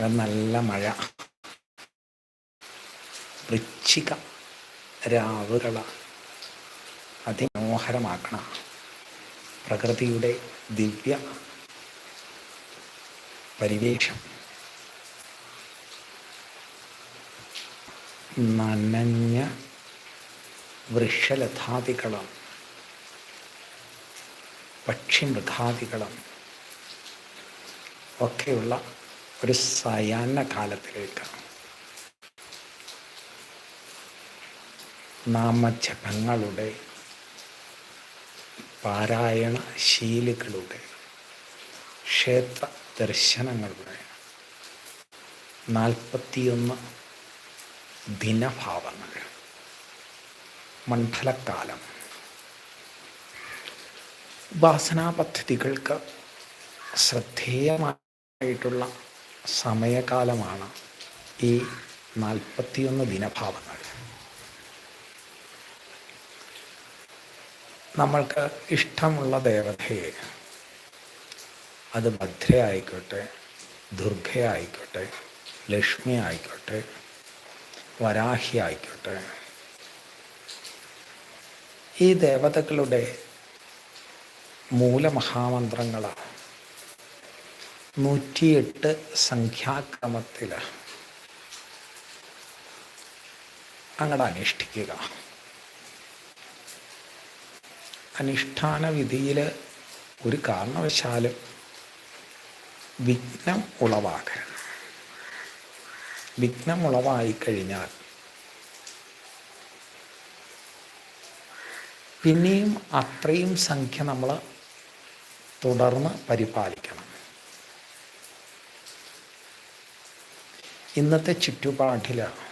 നല്ല മഴ. വൃശ്ചിക രാവുകൾ അതിമനോഹരമാക്കണ പ്രകൃതിയുടെ ദിവ്യ പരിവേഷം. നനഞ്ഞ വൃക്ഷലതാദികളും പക്ഷിമൃഗാദികളും ഒക്കെയുള്ള ഒരു സയാന കാലത്തിലേക്ക്. നാമജപങ്ങളുടെ പാരായണ ശീലുകളുടെ ക്ഷേത്ര ദർശനങ്ങളുടെ നാൽപ്പത്തിയൊന്ന് ദിനഭാവങ്ങൾ മണ്ഡലക്കാലം ഉപാസനാ പദ്ധതികൾക്ക് ശ്രദ്ധേയമായിട്ടുള്ള സമയകാലമാണ് ഈ നാൽപ്പത്തിയൊന്ന് ദിനഭാവങ്ങൾ. നമ്മൾക്ക് ഇഷ്ടമുള്ള ദേവതയെ അത് ഭദ്ര ആയിക്കോട്ടെ ദുർഗ ലക്ഷ്മി ആയിക്കോട്ടെ വരാഹി ആയിക്കോട്ടെ ഈ ദേവതകളുടെ മൂലമഹാമന്ത്രങ്ങൾ നൂറ്റിയെട്ട് സംഖ്യാക്രമത്തിൽ അങ്ങടെ അനുഷ്ഠിക്കുക. അനുഷ്ഠാന വിധിയിൽ ഒരു കാരണവശാലും വിഘ്നം ഉളവാകരുത് വിഘ്നം ഉളവായി കഴിഞ്ഞാൽ പിന്നെയും അത്രയും സംഖ്യ നമ്മൾ തുടർന്ന് പരിപാലിക്കണം. ഇന്നത്തെ ചുറ്റുപാടിലാണ്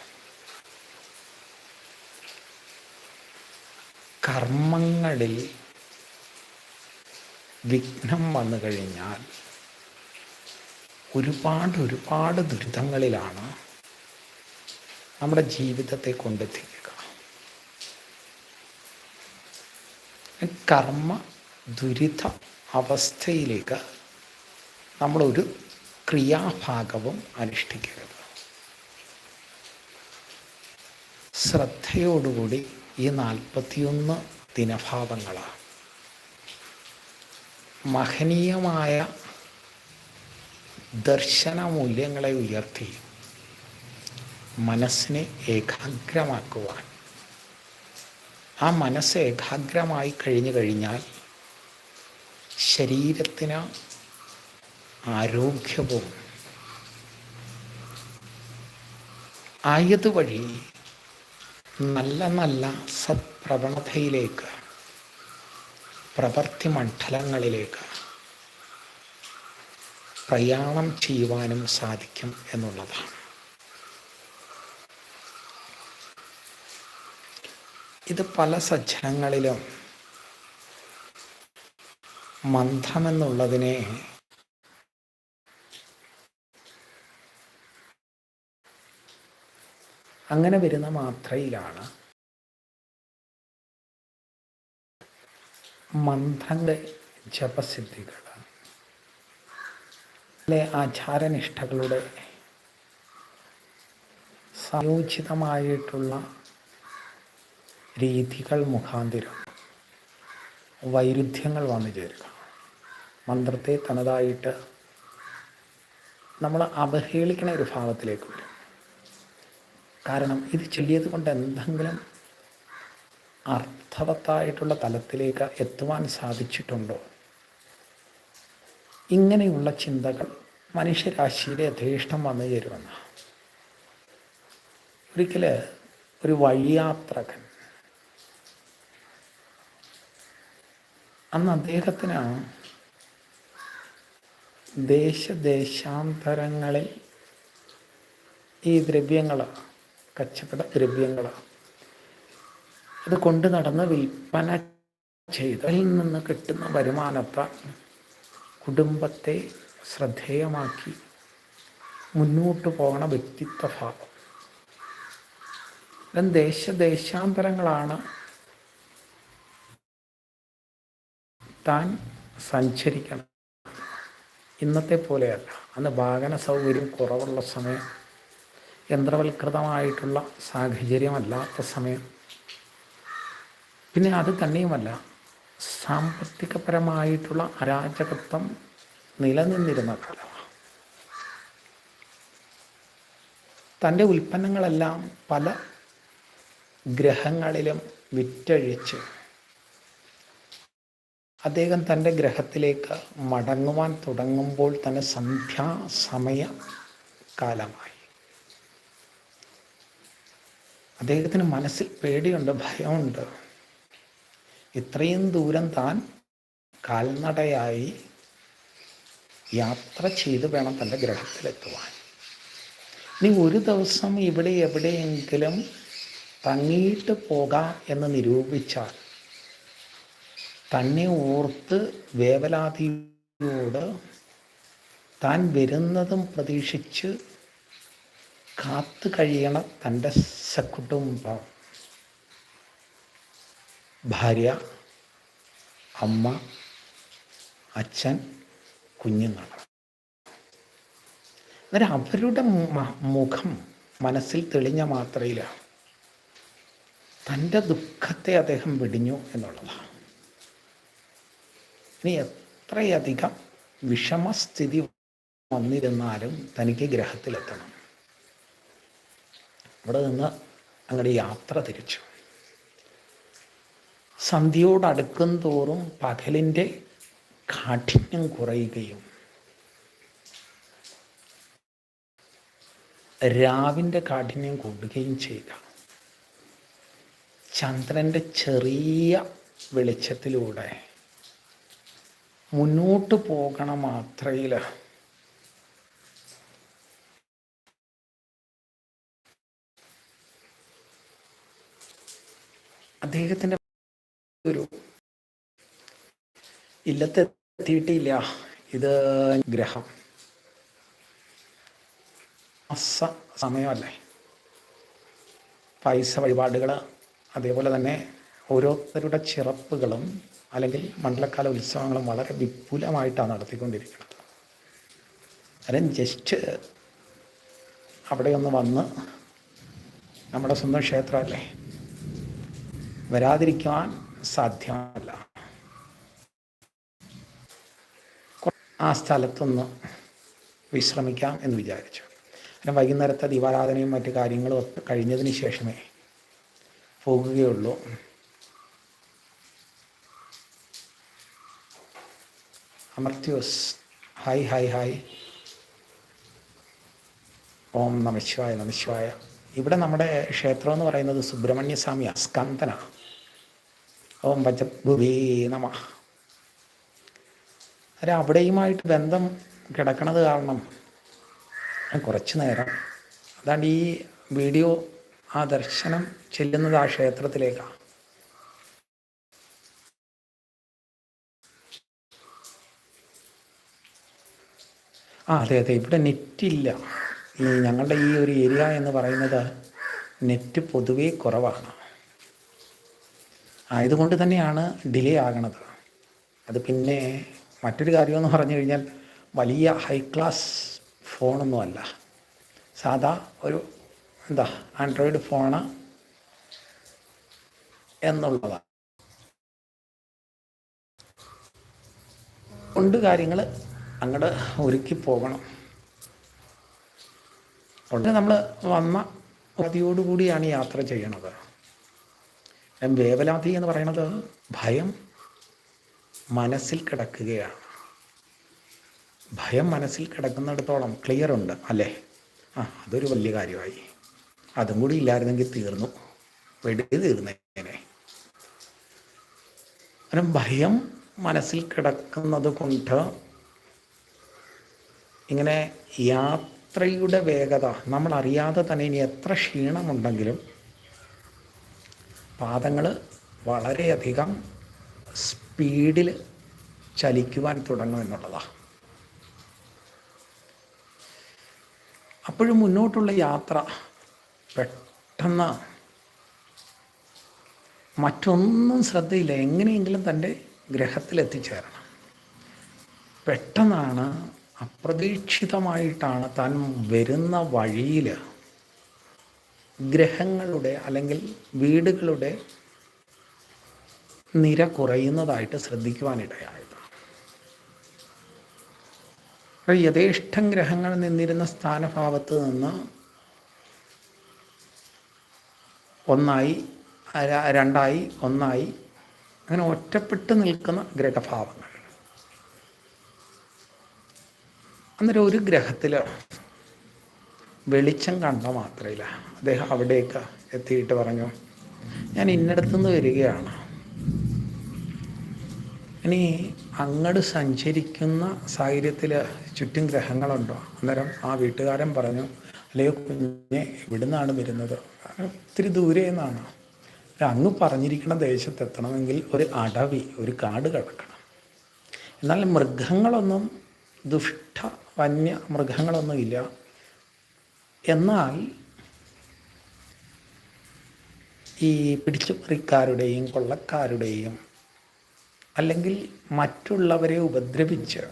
കർമ്മങ്ങളിൽ വിഘ്നം വന്നു കഴിഞ്ഞാൽ ഒരുപാട് ഒരുപാട് ദുരിതങ്ങളിലാണ് നമ്മുടെ ജീവിതത്തെ കൊണ്ടെത്തിക്കുക. കർമ്മ ദുരിത അവസ്ഥയിലേക്ക് നമ്മളൊരു ക്രിയാഭാഗവും അനുഷ്ഠിക്കരുത്. ശ്രദ്ധയോടുകൂടി ഈ നാൽപ്പത്തിയൊന്ന് ദിനഭാവങ്ങളാണ്. മഹനീയമായ ദർശന മൂല്യങ്ങളെ ഉയർത്തി മനസ്സിനെ ഏകാഗ്രമാക്കുവാൻ. ആ മനസ്സ് ഏകാഗ്രമായി കഴിഞ്ഞു കഴിഞ്ഞാൽ ശരീരത്തിന് ആരോഗ്യവും ആയതുവഴി നല്ല നല്ല സത്പ്രവണതയിലേക്ക് പ്രവർത്തി മണ്ഡലങ്ങളിലേക്ക് പ്രയാണം ചെയ്യുവാനും സാധിക്കും എന്നുള്ളതാണ്. ഇത് പല സജ്ജനങ്ങളിലും മന്ത്രമെന്നുള്ളതിനെ അങ്ങനെ വരുന്ന മാത്രയിലാണ് മന്ത്രങ്ങൾ ജപസിദ്ധികൾ. അല്ലെ ആചാരനിഷ്ഠകളുടെ സംയോജിതമായിട്ടുള്ള രീതികൾ മുഖാന്തിരം വൈരുദ്ധ്യങ്ങൾ വന്നു ചേരുക. മന്ത്രത്തെ തനതായിട്ട് നമ്മൾ അവഹേളിക്കണ ഒരു ഭാവത്തിലേക്ക് വരും. കാരണം ഇത് ചൊല്ലിയത് കൊണ്ട് എന്തെങ്കിലും അർത്ഥവത്തായിട്ടുള്ള തലത്തിലേക്ക് എത്തുവാൻ സാധിച്ചിട്ടുണ്ടോ? ഇങ്ങനെയുള്ള ചിന്തകൾ മനുഷ്യരാശിയിലെ യഥേഷ്ടം വന്നു ചേരുമെന്ന. ഒരിക്കൽ ഒരു വഴിയാത്രകൻ അന്ന് അദ്ദേഹത്തിന് ദേശദേശാന്തരങ്ങളിൽ ഈ ദ്രവ്യങ്ങൾ കച്ചവട ദ്രവ്യങ്ങൾ അത് കൊണ്ട് നടന്ന് വിൽപ്പന ചെയ്തതിൽ നിന്ന് കിട്ടുന്ന വരുമാനത്തെ കുടുംബത്തെ ശ്രദ്ധേയമാക്കി മുന്നോട്ട് പോകണ വ്യക്തിത്വ ഭാവം. ദേശദേശാന്തരങ്ങളാണ് താൻ സഞ്ചരിക്കണം. ഇന്നത്തെ പോലെയല്ല. അന്ന് വാഹന സൗകര്യം കുറവുള്ള സമയം യന്ത്രവൽകൃതമായിട്ടുള്ള സാഹചര്യമല്ലാത്ത സമയം. പിന്നെ അത് തന്നെയുമല്ല സാമ്പത്തികപരമായിട്ടുള്ള അരാജകത്വം നിലനിന്നിരുന്ന കാലമാണ് തന്റെ ഉൽപ്പന്നങ്ങളെല്ലാം പല ഗ്രഹങ്ങളിലും വിറ്റഴിച്ച് അദ്ദേഹം തന്റെ ഗ്രഹത്തിലേക്ക് മടങ്ങുവാൻ തുടങ്ങുമ്പോൾ തന്നെ സന്ധ്യാസമയ കാലമായി അദ്ദേഹത്തിന് മനസ്സിൽ പേടിയുണ്ട് ഭയമുണ്ട്. ഇത്രയും ദൂരം താൻ കാൽനടയായി യാത്ര ചെയ്ത് വേണം തന്റെ ഗ്രഹത്തിലെത്തുവാൻ. ഇനി ഒരു ദിവസം ഇവിടെ എവിടെയെങ്കിലും തങ്ങിയിട്ട് പോകാം എന്ന് നിരൂപിച്ചാൽ തന്നെ ഓർത്ത് വേവലാതിയോട് താൻ വരുന്നതും പ്രതീക്ഷിച്ച് കാത്തു കഴിയണം തന്റെ സകുടുംബം. ഭാര്യ അമ്മ അച്ഛൻ കുഞ്ഞുങ്ങൾ. അന്നേരം അവരുടെ മുഖം മനസ്സിൽ തെളിഞ്ഞ മാത്രയിലാണ്. തന്റെ ദുഃഖത്തെ അദ്ദേഹം വെടിഞ്ഞു എന്നുള്ളതാണ്. ഇനി എത്രയധികം വിഷമസ്ഥിതി വന്നിരുന്നാലും തനിക്ക് ഗ്രഹത്തിലെത്തണം. അവിടെ നിന്ന് അങ്ങോട്ട് യാത്ര തിരിച്ചു. സന്ധ്യയോടടുക്കും തോറും പകലിന്റെ കാഠിന്യം കുറയുകയും രാവിന്റെ കാഠിന്യം കൂടുകയും ചെയ്ത. ചന്ദ്രന്റെ ചെറിയ വെളിച്ചത്തിലൂടെ മുന്നോട്ട് പോകണ മാത്രയിൽ അദ്ദേഹത്തിന്റെ ഒരു ഇല്ലത്തെ ഇല്ലത്തെത്തിയിട്ടില്ല ഇത് ഗ്രഹം. സമയമല്ലേ? പൈസ വഴിപാടുകൾ അതേപോലെ തന്നെ ഓരോരുത്തരുടെ ചിറപ്പുകളും അല്ലെങ്കിൽ മണ്ഡലക്കാല ഉത്സവങ്ങളും വളരെ വിപുലമായിട്ടാണ് നടത്തിക്കൊണ്ടിരിക്കുന്നത്. അരം ജസ്റ്റ് അവിടെ ഒന്ന് വന്ന് നമ്മുടെ സ്വന്തം ക്ഷേത്രമല്ലേ? വരാതിരിക്കാൻ സാധ്യമല്ല. ആ സ്ഥലത്തൊന്ന് വിശ്രമിക്കാം എന്ന് വിചാരിച്ചു. പിന്നെ വൈകുന്നേരത്തെ ദീപാരാധനയും മറ്റു കാര്യങ്ങളും ഒക്കെ കഴിഞ്ഞതിന് ശേഷമേ പോകുകയുള്ളൂ. അമർത്യോസ് ഹായ് ഹായ് ഹായ്. ഓം നമശിവായ നമശിവായ ഇവിടെ നമ്മുടെ ക്ഷേത്രം എന്ന് പറയുന്നത് സുബ്രഹ്മണ്യ സ്വാമി ഓം വജഭുവേ നമ. അല്ല അവിടെയുമായിട്ട് ബന്ധം കിടക്കണത് കാരണം കുറച്ച് നേരം അതാണ്ട് ഈ വീഡിയോ ആ ദർശനം ചെല്ലുന്നത് ആ ക്ഷേത്രത്തിലേക്കാണ് ആ അതെ അതെ ഇവിടെ നെറ്റില്ല. ഈ ഞങ്ങളുടെ ഈ ഒരു ഏരിയ എന്ന് പറയുന്നത് നെറ്റ് പൊതുവേ കുറവാണ്. ആയതുകൊണ്ട് തന്നെയാണ് ഡിലേ ആകണത്. അത് പിന്നെ മറ്റൊരു കാര്യമെന്ന് പറഞ്ഞു കഴിഞ്ഞാൽ വലിയ ഹൈ ക്ലാസ് ഫോണൊന്നുമല്ല സാധാ ഒരു എന്താ ആൻഡ്രോയിഡ് ഫോണ് എന്നുള്ളതാണ്. ഉണ്ട് കാര്യങ്ങൾ അങ്ങോട്ട് ഒരുക്കി പോകണം. ഉടനെ നമ്മൾ വന്ന പതിയോടുകൂടിയാണ് യാത്ര ചെയ്യണത്. വേവലാതി എന്ന് പറയുന്നത് ഭയം മനസ്സിൽ കിടക്കുകയാണ്. ഭയം മനസ്സിൽ കിടക്കുന്നിടത്തോളം ക്ലിയർ ഉണ്ട് അല്ലേ? ആ അതൊരു വലിയ കാര്യമായി. അതും കൂടി ഇല്ലായിരുന്നെങ്കിൽ തീർന്നു. വെടി തീർന്നേനെ. കാരണം ഭയം മനസ്സിൽ കിടക്കുന്നത് കൊണ്ട് ഇങ്ങനെ യാത്രയുടെ വേഗത നമ്മൾ അറിയാതെ തന്നെ ഇനി എത്ര ക്ഷീണമുണ്ടെങ്കിലും പാദങ്ങൾ വളരെയധികം സ്പീഡിൽ ചലിക്കുവാൻ തുടങ്ങും എന്നുള്ളതാണ് അപ്പോഴും മുന്നോട്ടുള്ള യാത്ര പെട്ടെന്ന് മറ്റൊന്നും ശ്രദ്ധയില്ല. എങ്ങനെയെങ്കിലും തന്റെ ഗ്രഹത്തിൽ എത്തിച്ചേരണം പെട്ടെന്നാണ് അപ്രതീക്ഷിതമായിട്ടാണ് താൻ വരുന്ന വഴിയിൽ ഗ്രഹങ്ങളുടെ അല്ലെങ്കിൽ വീടുകളുടെ നിര കുറയുന്നതായിട്ട് ശ്രദ്ധിക്കുവാനിടയായത്. യഥേഷ്ടം ഗ്രഹങ്ങൾ നിന്നിരുന്ന സ്ഥാനഭാവത്ത് നിന്ന് ഒന്നായി രണ്ടായി ഒന്നായി അങ്ങനെ ഒറ്റപ്പെട്ട് നിൽക്കുന്ന ഗ്രഹഭാവങ്ങൾ. അന്നേരം ഒരു ഗ്രഹത്തിൽ വെളിച്ചം കണ്ട മാത്രയില്ല. അദ്ദേഹം അവിടേക്ക് എത്തിയിട്ട് പറഞ്ഞു ഞാൻ ഇന്നടത്തുനിന്ന് വരികയാണ്. ഇനി അങ്ങട് സഞ്ചരിക്കുന്ന സാഹചര്യത്തിൽ ചുറ്റും ഗ്രഹങ്ങളുണ്ടോ? അന്നേരം ആ വീട്ടുകാരൻ പറഞ്ഞു അല്ലയോ കുഞ്ഞെ എവിടുന്നാണ് വരുന്നത്? ഒത്തിരി ദൂരെ നിന്നാണ്. അങ്ങ് പറഞ്ഞിരിക്കുന്ന ദേശത്ത് എത്തണമെങ്കിൽ ഒരു അടവി ഒരു കാട് കിടക്കണം. എന്നാൽ മൃഗങ്ങളൊന്നും ദുഷ്ട വന്യ മൃഗങ്ങളൊന്നുമില്ല എന്നാൽ ഈ പിടിച്ചുപറിക്കാരുടെയും കൊള്ളക്കാരുടെയും അല്ലെങ്കിൽ മറ്റുള്ളവരെ ഉപദ്രവിച്ച്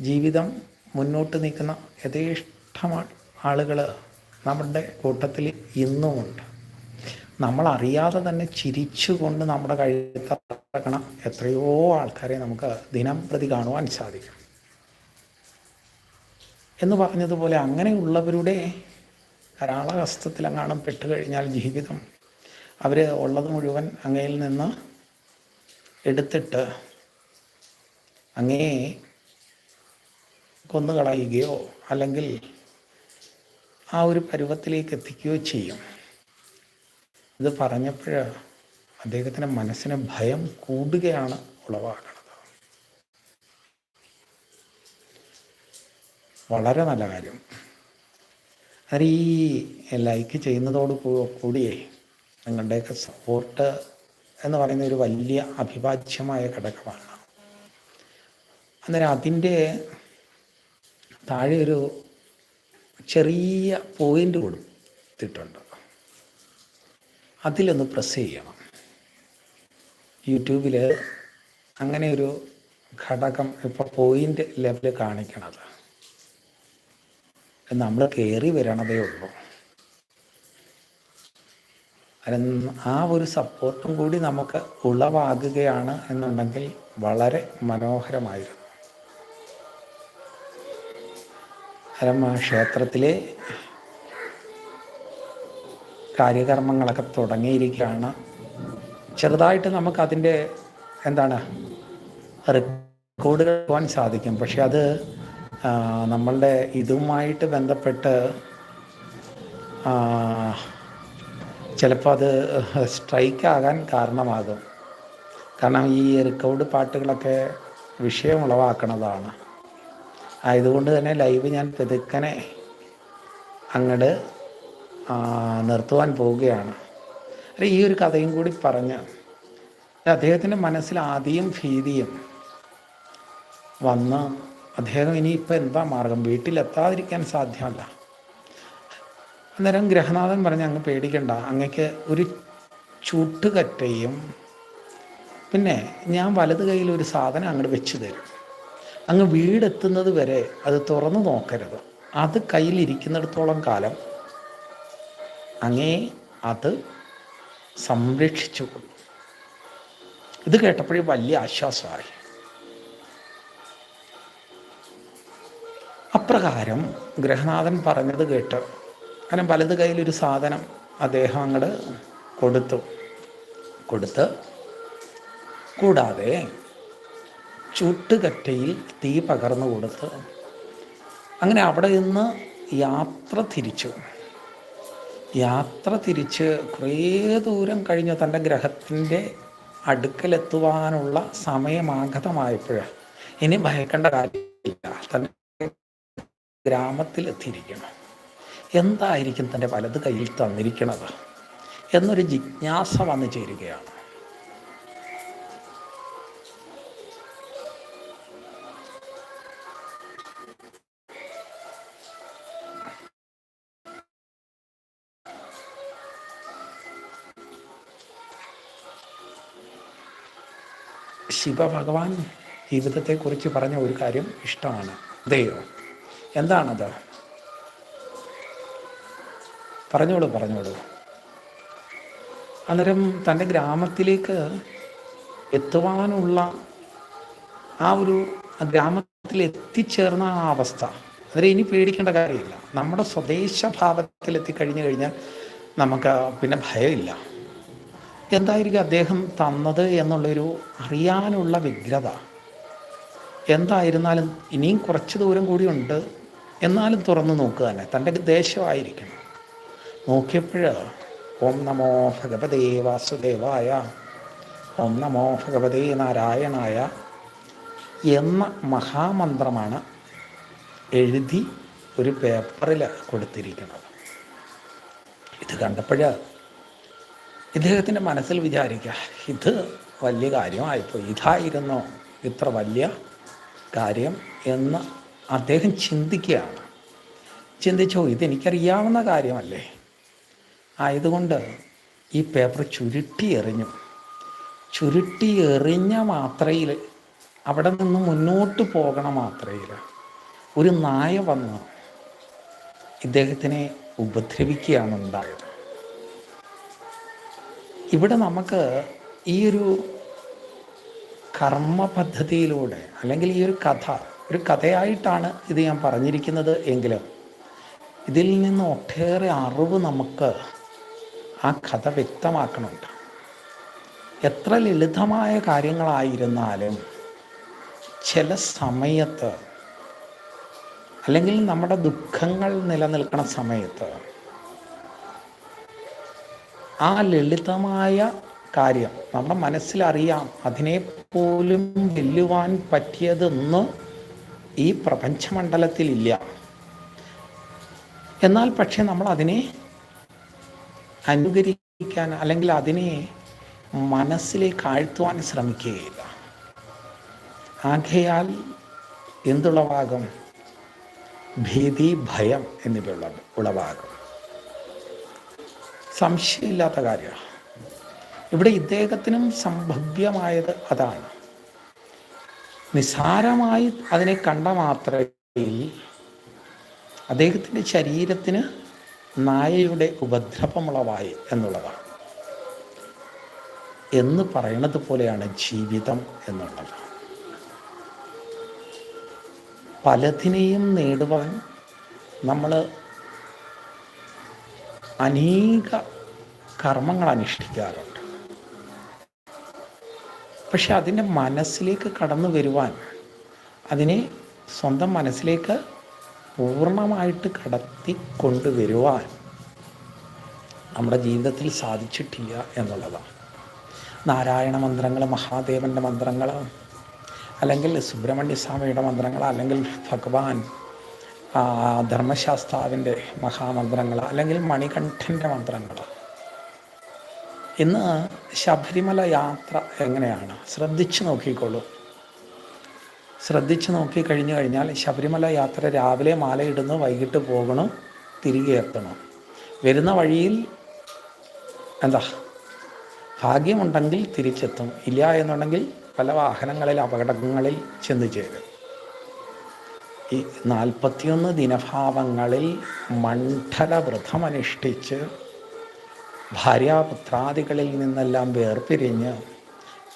ജീവിതം മുന്നോട്ട് നീക്കുന്ന യഥേഷ്ടം ആളുകൾ നമ്മുടെ കൂട്ടത്തിൽ ഇന്നുമുണ്ട്. നമ്മൾ അറിയാതെ തന്നെ ചിരിച്ചുകൊണ്ട് നമ്മുടെ കഴുത്തറക്കണ എത്രയോ ആൾക്കാരെ നമുക്ക് ദിനം പ്രതി കാണുവാൻ സാധിക്കും. എന്ന് പറഞ്ഞതുപോലെ അങ്ങനെയുള്ളവരുടെ കരാളഹസ്തത്തിലെങ്ങാനും പെട്ടുകഴിഞ്ഞാൽ ജീവിതം. അവർ ഉള്ളത് മുഴുവൻ അങ്ങയിൽ നിന്ന് എടുത്തിട്ട് അങ്ങേ കൊന്നുകളയുകയോ അല്ലെങ്കിൽ ആ ഒരു പരുവത്തിലേക്ക് എത്തിക്കുകയോ ചെയ്യും. ഇത് പറഞ്ഞപ്പോൾ അദ്ദേഹത്തിന്റെ മനസ്സിന് ഭയം കൂടുകയാണ് ഉളവാക്കുന്നത് വളരെ നല്ല കാര്യം. അത് ഈ ലൈക്ക് ചെയ്യുന്നതോട് കൂടിയേ നിങ്ങളുടെയൊക്കെ സപ്പോർട്ട് എന്ന് പറയുന്ന ഒരു വലിയ അഭിവാജ്യമായ ഘടകമാണ്. അന്നേരം അതിന്റെ താഴെ ഒരു ചെറിയ പോയിന്റ് കൊടുത്തിട്ടുണ്ട്. അതിലൊന്ന് പ്രസ് ചെയ്യണം. യൂട്യൂബിൽ അങ്ങനെ ഒരു ഘടകം ഇപ്പോൾ പോയിന്റ് ലെവൽ കാണിക്കണത്. നമ്മൾ കയറി വരണതേ ഉള്ളൂ. ആ ഒരു സപ്പോർട്ടും കൂടി നമുക്ക് ഉളവാകുകയാണ് എന്നുണ്ടെങ്കിൽ വളരെ മനോഹരമായിരുന്നു. കാരണം ആ ക്ഷേത്രത്തിലെ കാര്യകർമ്മങ്ങളൊക്കെ തുടങ്ങിയിരിക്കുകയാണ്. ചെറുതായിട്ട് നമുക്ക് നമുക്കതിന്റെ എന്താണ് റെക്കോർഡുകൾ പോകാൻ സാധിക്കും. പക്ഷെ അത് നമ്മളുടെ ഇതുമായിട്ട് ബന്ധപ്പെട്ട് ചിലപ്പോൾ അത് സ്ട്രൈക്കാകാൻ കാരണമാകും. കാരണം ഈ റെക്കോർഡ് പാട്ടുകളൊക്കെ വിഷയം ഉളവാക്കണതാണ്. ആയതുകൊണ്ട് തന്നെ ലൈവ് ഞാൻ പെതുക്കനെ അങ്ങട് ആ, നിർത്തുവാൻ പോവുകയാണ്. അല്ല ഈ ഒരു കഥയും കൂടി പറഞ്ഞ് അദ്ദേഹത്തിന്റെ മനസ്സിൽ ആദ്യം ഭീതിയും വന്ന് അദ്ദേഹം ഇനിയിപ്പോൾ എന്താ മാർഗം? വീട്ടിലെത്താതിരിക്കാൻ സാധ്യമല്ല. അന്നേരം ഗ്രഹനാഥൻ പറഞ്ഞ് അങ്ങ് പേടിക്കണ്ട. അങ്ങക്ക് ഒരു ചൂട്ടുകറ്റയും പിന്നെ ഞാൻ വലത് കയ്യിൽ ഒരു സാധനം അങ്ങോട്ട് വെച്ച് തരും. അങ്ങ് വീടെത്തുന്നത് വരെ അത് തുറന്നു നോക്കരുത്. അത് കയ്യിലിരിക്കുന്നിടത്തോളം കാലം അങ്ങേ അത് സംരക്ഷിച്ചു ഇത് കേട്ടപ്പോഴേ വലിയ ആശ്വാസമായി. അപ്രകാരം ഗ്രഹനാഥൻ പറഞ്ഞത് കേട്ട് കാരണം വലത് കയ്യിലൊരു സാധനം അദ്ദേഹം അങ്ങോട്ട് കൊടുത്തു. കൊടുത്ത് കൂടാതെ ചുട്ടുകറ്റയിൽ തീ പകർന്നു കൊടുത്ത് അങ്ങനെ അവിടെ നിന്ന് യാത്ര തിരിച്ചു. യാത്ര തിരിച്ച് കുറേ ദൂരം കഴിഞ്ഞ് തന്റെ ഗ്രഹത്തിന്റെ അടുക്കലെത്തുവാനുള്ള സമയമാഗതമായപ്പോൾ ഇനി ഭയക്കേണ്ട കാര്യമില്ല. തന്റെ ഗ്രാമത്തിലെത്തിയിരിക്കണം. എന്തായിരിക്കും തന്റെ വലത് കയ്യിൽ തന്നിരിക്കണത്? എന്നൊരു ജിജ്ഞാസ വന്നു ചേരുകയാണ്. ശിവഭഗവാൻ ജീവിതത്തെക്കുറിച്ച് പറഞ്ഞ ഒരു കാര്യം ഇഷ്ടമാണ്. അതെയോ എന്താണത്? പറഞ്ഞോളൂ പറഞ്ഞോളൂ. അന്നേരം തന്റെ ഗ്രാമത്തിലേക്ക് എത്തുവാനുള്ള ആ ഒരു ഗ്രാമത്തിൽ എത്തിച്ചേർന്ന ആ അവസ്ഥ. അന്നേരം ഇനി പേടിക്കേണ്ട കാര്യമില്ല. നമ്മുടെ സ്വദേശഭാവത്തിൽ എത്തിക്കഴിഞ്ഞു കഴിഞ്ഞാൽ നമുക്ക് പിന്നെ ഭയമില്ല. എന്തായിരിക്കും അദ്ദേഹം തന്നത് എന്നുള്ളൊരു അറിയാനുള്ള വ്യഗ്രത? എന്തായിരുന്നാലും ഇനിയും കുറച്ച് ദൂരം കൂടിയുണ്ട്. എന്നാലും തുറന്നു നോക്കുക തന്നെ. തന്റെ ദേശമായിരിക്കണം നോക്കിയപ്പോൾ ഓം നമോ ഭഗവതേ വാസുദേവായ ഓം നമോ ഭഗവതേ നാരായണായ എന്ന മഹാമന്ത്രമാണ് എഴുതി ഒരു പേപ്പറിൽ കൊടുത്തിരിക്കുന്നത്. ഇത് കണ്ടപ്പോൾ ഇദ്ദേഹത്തിന്റെ മനസ്സിൽ വിചാരിക്കുക ഇത് വലിയ കാര്യമായിപ്പോയി. ഇതായിരുന്നോ ഇത്ര വലിയ കാര്യം എന്ന് അദ്ദേഹം ചിന്തിക്കുകയാണ്. ചിന്തിച്ചോ ഇതെനിക്കറിയാവുന്ന കാര്യമല്ലേ? ആയതുകൊണ്ട് ഈ പേപ്പർ ചുരുട്ടി എറിഞ്ഞു. ചുരുട്ടി എറിഞ്ഞ മാത്രയിൽ അവിടെ നിന്ന് മുന്നോട്ട് പോകണ മാത്രയിൽ ഒരു നായ വന്ന് ഇദ്ദേഹത്തിനെ ഉപദ്രവിക്കുകയാണ് ഉണ്ടായത്. ഇവിടെ നമുക്ക് ഈ ഒരു കർമ്മ പദ്ധതിയിലൂടെ അല്ലെങ്കിൽ ഈ ഒരു കഥ ഒരു കഥയായിട്ടാണ് ഇത് ഞാൻ പറഞ്ഞിരിക്കുന്നത് എങ്കിലും ഇതിൽ നിന്ന് ഒട്ടേറെ അറിവ് നമുക്ക് ആ കഥ വ്യക്തമാക്കണമുണ്ട് എത്ര ലളിതമായ കാര്യങ്ങളായിരുന്നാലും ചില സമയത്ത് അല്ലെങ്കിൽ നമ്മുടെ ദുഃഖങ്ങൾ നിലനിൽക്കുന്ന സമയത്ത് ആ ലളിതമായ കാര്യം നമ്മുടെ മനസ്സിലറിയാം അതിനെപ്പോലും വെല്ലുവാൻ പറ്റിയതൊന്ന് ഈ പ്രപഞ്ചമണ്ഡലത്തിലില്ല. എന്നാൽ പക്ഷേ നമ്മൾ അതിനെ അനുകരിക്കാൻ അല്ലെങ്കിൽ അതിനെ മനസ്സിലേക്ക് ആഴ്ത്തുവാൻ ശ്രമിക്കുകയില്ല. ആകയാൽ എന്തുളവാകും ഭീതി ഭയം എന്നിവയുള്ള ഉളവാകും സംശയമില്ലാത്ത കാര്യമാണ്. ഇവിടെ ഇദ്ദേഹത്തിനും സംഭവ്യമായത് അതാണ്. നിസാരമായി അതിനെ കണ്ട മാത്രയിൽ അദ്ദേഹത്തിന്റെ ശരീരത്തിന് നായയുടെ ഉപദ്രവമുളവായി എന്നുള്ളതാണ്. എന്ന് പറയണത് പോലെയാണ് ജീവിതം എന്നുള്ളത്. പലതിനെയും നേടുവാൻ നമ്മൾ അനേക കർമ്മങ്ങൾ അനുഷ്ഠിക്കാറുണ്ട്. പക്ഷെ അതിന്റെ മനസ്സിലേക്ക് കടന്നു വരുവാൻ അതിനെ സ്വന്തം മനസ്സിലേക്ക് പൂർണമായിട്ട് കടത്തി കൊണ്ടുവരുവാൻ നമ്മുടെ ജീവിതത്തിൽ സാധിച്ചിട്ടില്ല എന്നുള്ളതാണ്. നാരായണ മന്ത്രങ്ങൾ മഹാദേവന്റെ മന്ത്രങ്ങൾ അല്ലെങ്കിൽ സുബ്രഹ്മണ്യ സ്വാമിയുടെ മന്ത്രങ്ങൾ അല്ലെങ്കിൽ ഭഗവാൻ ധർമ്മശാസ്താവിന്റെ മഹാമന്ത്രങ്ങൾ അല്ലെങ്കിൽ മണികണ്ഠന്റെ മന്ത്രങ്ങൾ ഇന്ന് ശബരിമല യാത്ര എങ്ങനെയാണ്? ശ്രദ്ധിച്ചു നോക്കിക്കോളൂ. ശ്രദ്ധിച്ചു നോക്കി കഴിഞ്ഞു കഴിഞ്ഞാൽ ശബരിമല യാത്ര രാവിലെ മാലയിടുന്നു വൈകിട്ട് പോകണം തിരികെ എത്തണം. വരുന്ന വഴിയിൽ എന്താ? ഭാഗ്യമുണ്ടെങ്കിൽ തിരിച്ചെത്തും. ഇല്ല എന്നുണ്ടെങ്കിൽ പല വാഹനങ്ങളിൽ അപകടങ്ങളിൽ ചെന്ന് ചേരും. ഈ നാൽപ്പത്തിയൊന്ന് ദിനഭാവങ്ങളിൽ മണ്ഡല വ്രതമനുഷ്ഠിച്ച് ഭാര്യാപുത്രാദികളിൽ നിന്നെല്ലാം വേർപിരിഞ്ഞ്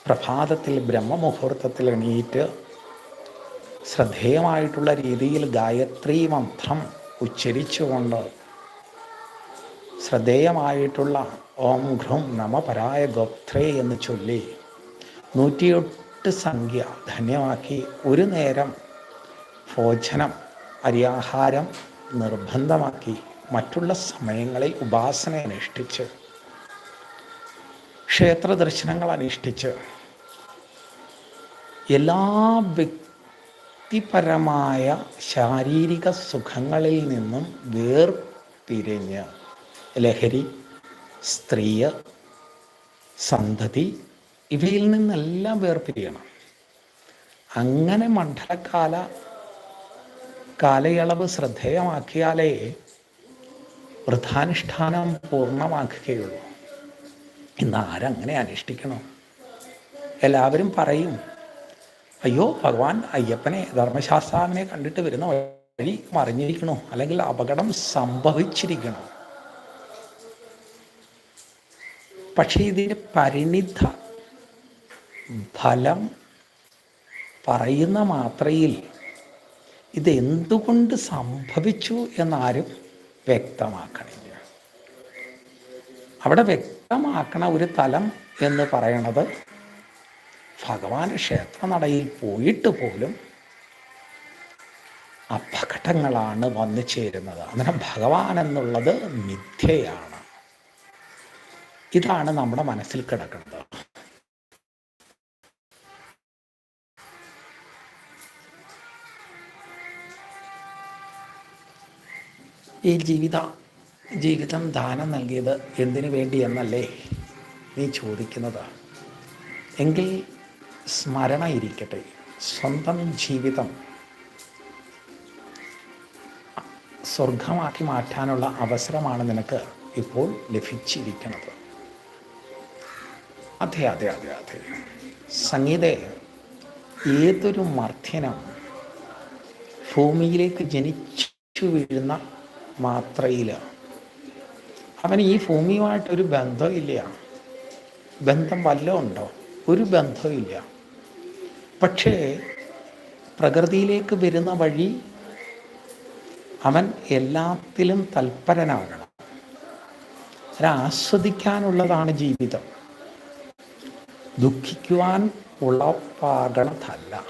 പ്രഭാതത്തിൽ ബ്രഹ്മമുഹൂർത്തത്തിൽ എണീറ്റ് ശ്രദ്ധേയമായിട്ടുള്ള രീതിയിൽ ഗായത്രി മന്ത്രം ഉച്ചരിച്ചുകൊണ്ട് ശ്രദ്ധേയമായിട്ടുള്ള ഓം ഘ്രും നമപരായ ഗോത്രേ എന്ന് ചൊല്ലി നൂറ്റിയെട്ട് സംഖ്യ ധന്യമാക്കി ഒരു നേരം ഭോജനം അരിയാഹാരം നിർബന്ധമാക്കി മറ്റുള്ള സമയങ്ങളിൽ ഉപാസന അനുഷ്ഠിച്ച് ക്ഷേത്ര ദർശനങ്ങൾ അനുഷ്ഠിച്ച് എല്ലാ വ്യക്തിപരമായ ശാരീരിക സുഖങ്ങളിൽ നിന്നും വേർപിരിഞ്ഞ് ലഹരി സ്ത്രീയ സന്തതി ഇവയിൽ നിന്നെല്ലാം വേർപിരിയണം. അങ്ങനെ മണ്ഡലകാല കാലയളവ് ശ്രദ്ധേയമാക്കിയാലേ വൃദ്ധാനുഷ്ഠാനം പൂർണമാക്കുകയുള്ളൂ ഇന്ന് ആരങ്ങനെ അനുഷ്ഠിക്കണം? എല്ലാവരും പറയും അയ്യോ ഭഗവാൻ അയ്യപ്പനെ ധർമ്മശാസ്താവിനെ കണ്ടിട്ട് വരുന്ന വഴി മറിഞ്ഞിരിക്കണോ? അല്ലെങ്കിൽ അപകടം സംഭവിച്ചിരിക്കണോ? പക്ഷേ ഇതിന് പരിണിത ഫലം പറയുന്ന മാത്രയിൽ ഇതെന്തുകൊണ്ട് സംഭവിച്ചു എന്നാരും വ്യക്തമാക്കണില്ല. അവിടെ വ്യക്തമാക്കണ ഒരു തലം എന്ന് പറയണത് ഭഗവാൻ ക്ഷേത്രനടയിൽ പോയിട്ട് പോലും അപകടങ്ങളാണ് വന്നു ചേരുന്നത്. അങ്ങനെ ഭഗവാൻ എന്നുള്ളത് മിഥ്യയാണ്. ഇതാണ് നമ്മുടെ മനസ്സിൽ കിടക്കുന്നത്. ഈ ജീവിത ജീവിതം ദാനം നൽകിയത് എന്തിനു വേണ്ടി എന്നല്ലേ നീ ചോദിക്കുന്നത്? എങ്കിൽ സ്മരണ ഇരിക്കട്ടെ സ്വന്തം ജീവിതം സ്വർഗമാക്കി മാറ്റാനുള്ള അവസരമാണ് നിനക്ക് ഇപ്പോൾ ലഭിച്ചിരിക്കുന്നത്. അതെ അതെ അതെ അതെ. സംഗീത ഏതൊരു മർദ്ദനം ഭൂമിയിലേക്ക് ജനിച്ചു വീഴുന്ന മാത്രയിൽ അവന് ഈ ഭൂമിയുമായിട്ടൊരു ബന്ധമില്ല. ബന്ധം വല്ലതും ഉണ്ടോ? ഒരു ബന്ധമില്ല പക്ഷേ പ്രകൃതിയിലേക്ക് വരുന്ന വഴി അവൻ എല്ലാത്തിലും തൽപരനാകണം. ആസ്വദിക്കാനുള്ളതാണ് ജീവിതം. ദുഃഖിക്കുവാൻ ഉളപ്പാകണതല്ല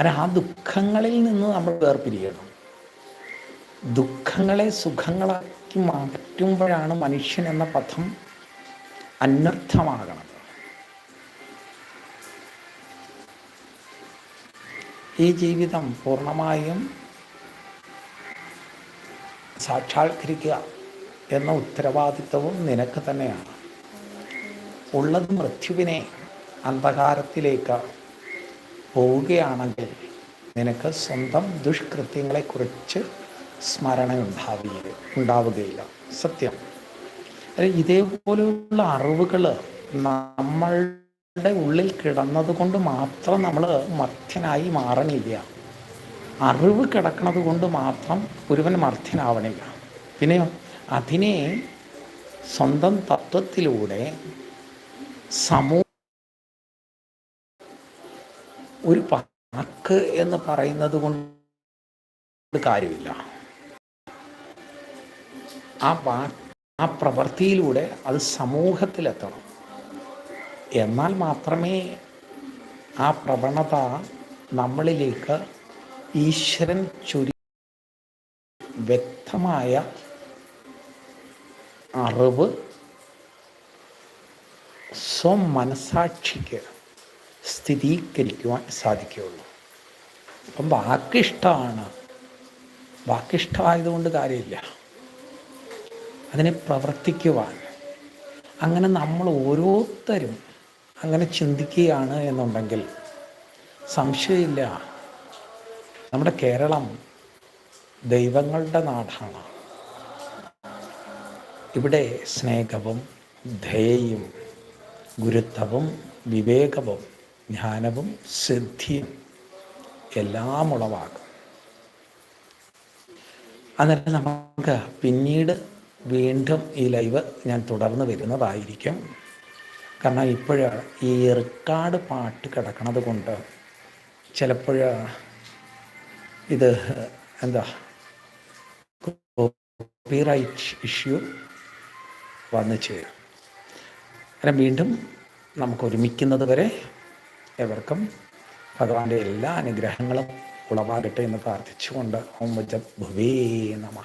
അത് ആ ദുഃഖങ്ങളിൽ നിന്ന് നമ്മൾ വേർപിരിയണം. ദുഃഖങ്ങളെ സുഖങ്ങളാക്കി മാറ്റുമ്പോഴാണ് മനുഷ്യൻ എന്ന പദം അനർത്ഥമാകണത് ഈ ജീവിതം പൂർണമായും സാക്ഷാത്കരിക്കുക എന്ന ഉത്തരവാദിത്വവും നിനക്ക് തന്നെയാണ്. ഉള്ളത് മൃത്യുവിനെ അന്ധകാരത്തിലേക്ക് പോവുകയാണെങ്കിൽ നിനക്ക് സ്വന്തം ദുഷ്കൃത്യങ്ങളെക്കുറിച്ച് സ്മരണ ഉണ്ടാവുകയില്ല. ഉണ്ടാവുകയില്ല സത്യം ഇതേപോലെയുള്ള അറിവുകൾ നമ്മളുടെ ഉള്ളിൽ കിടന്നത് കൊണ്ട് മാത്രം നമ്മൾ മർത്യനായി മാറണില്ല. അറിവ് കിടക്കുന്നത് കൊണ്ട് മാത്രം ഒരുവൻ മർത്യനാവണില്ല. പിന്നെയോ അതിനെ സ്വന്തം തത്വത്തിലൂടെ സമൂഹ ഒരു വാക്ക് എന്ന് പറയുന്നത് കൊണ്ട് കാര്യമില്ല. ആ വാ ആ പ്രവൃത്തിയിലൂടെ അത് സമൂഹത്തിലെത്തണം. എന്നാൽ മാത്രമേ ആ പ്രവണത നമ്മളിലേക്ക് ഈശ്വരൻ ചുരി വ്യക്തമായ അറിവ് സ്വം മനസാക്ഷിക്ക് സ്ഥിരീകരിക്കുവാൻ സാധിക്കുകയുള്ളൂ. അപ്പം വാക്കിഷ്ടമാണ് വാക്കിഷ്ടമായതുകൊണ്ട് കാര്യമില്ല. അതിനെ പ്രവർത്തിക്കുവാൻ. അങ്ങനെ നമ്മൾ ഓരോരുത്തരും അങ്ങനെ ചിന്തിക്കുകയാണ് എന്നുണ്ടെങ്കിൽ സംശയമില്ല. നമ്മുടെ കേരളം ദൈവങ്ങളുടെ നാടാണ്. ഇവിടെ സ്നേഹവും ധേയും ഗുരുത്വവും വിവേകവും ജ്ഞാനവും സിദ്ധിയും എല്ലാം ഉളവാകും അന്നേരം നമുക്ക് പിന്നീട് വീണ്ടും ഈ ലൈവ് ഞാൻ തുടർന്ന് വരുന്നതായിരിക്കും. കാരണം ഇപ്പോഴ ഈ റെക്കാർഡ് പാട്ട് കിടക്കണത് കൊണ്ട് ചിലപ്പോൾ ഇത് എന്താ കോപ്പിറൈറ്റ് ഇഷ്യൂ വന്നു ചേരും. അങ്ങനെ വീണ്ടും നമുക്ക് ഒരുമിക്കുന്നത് വരെ എവർക്കും ഭഗവാന്റെ എല്ലാ അനുഗ്രഹങ്ങളും ഉളവാകട്ടെ എന്ന് പ്രാർത്ഥിച്ചുകൊണ്ട് ഓം വജ ഭുവേ നമ.